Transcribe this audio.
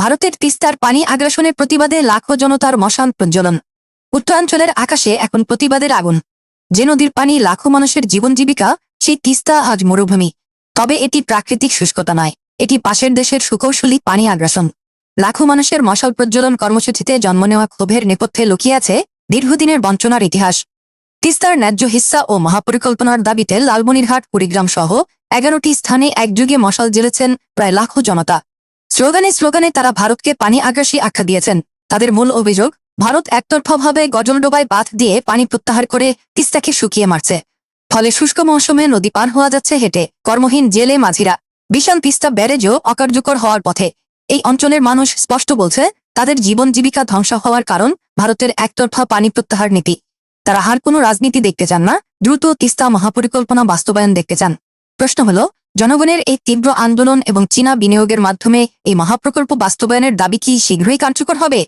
ভারতের তিস্তার পানি আগ্রাসনের প্রতিবাদে লাখো জনতার মশাল প্রজ্বলন। উত্তরাঞ্চলের আকাশে এখন প্রতিবাদের আগুন। যে নদীর পানি লাখো মানুষের জীবন জীবিকা, সেই তিস্তা আজ মরুভূমি। তবে এটি প্রাকৃতিক শুষ্কতা নয়, এটি পাশের দেশের সুকৌশলী পানি আগ্রাসন। লাখো মানুষের মশাল প্রজ্বলন কর্মসূচিতে জন্ম নেওয়া ক্ষোভের নেপথ্যে লুকিয়ে আছে দীর্ঘদিনের বঞ্চনার ইতিহাস। তিস্তার ন্যায্য হিস্সা ও মহাপরিকল্পনার দাবিতে লালমনিরহাট কুড়িগ্রাম সহ এগারোটি স্থানে একযুগে মশাল জ্বেলেছেন প্রায় লাখো জনতা। স্লোগানে স্লোগানে তারা ভারতকে পানি আগ্রাসী আখ্যা দিয়েছেন। তাদের মূল অভিযোগ, ভারত একতরফাভাবে গজলডোবায় বাঁধ দিয়ে পানি প্রত্যাহার করে তিস্তাকে শুকিয়ে মারছে। ফলে শুষ্ক মৌসুমে নদী পার হওয়া যাচ্ছে হেঁটে। কর্মহীন জেলে মাঝিরা বিশাল তিস্তা ব্যারেজও অকার্যকর হওয়ার পথে। এই অঞ্চলের মানুষ স্পষ্ট বলছে, তাদের জীবন জীবিকা ধ্বংস হওয়ার কারণ ভারতের একতরফা পানি প্রত্যাহার নীতি। তারা হার কোনো রাজনীতি দেখতে চান না, দ্রুত তিস্তা মহাপরিকল্পনা বাস্তবায়ন দেখতে চান। প্রশ্ন হল, জনগণের এই তীব্র আন্দোলন এবং চীনা বিনিয়োগের মাধ্যমে এই মহাপ্রকল্প বাস্তবায়নের দাবি কি শীঘ্রই কার্যকর হবে?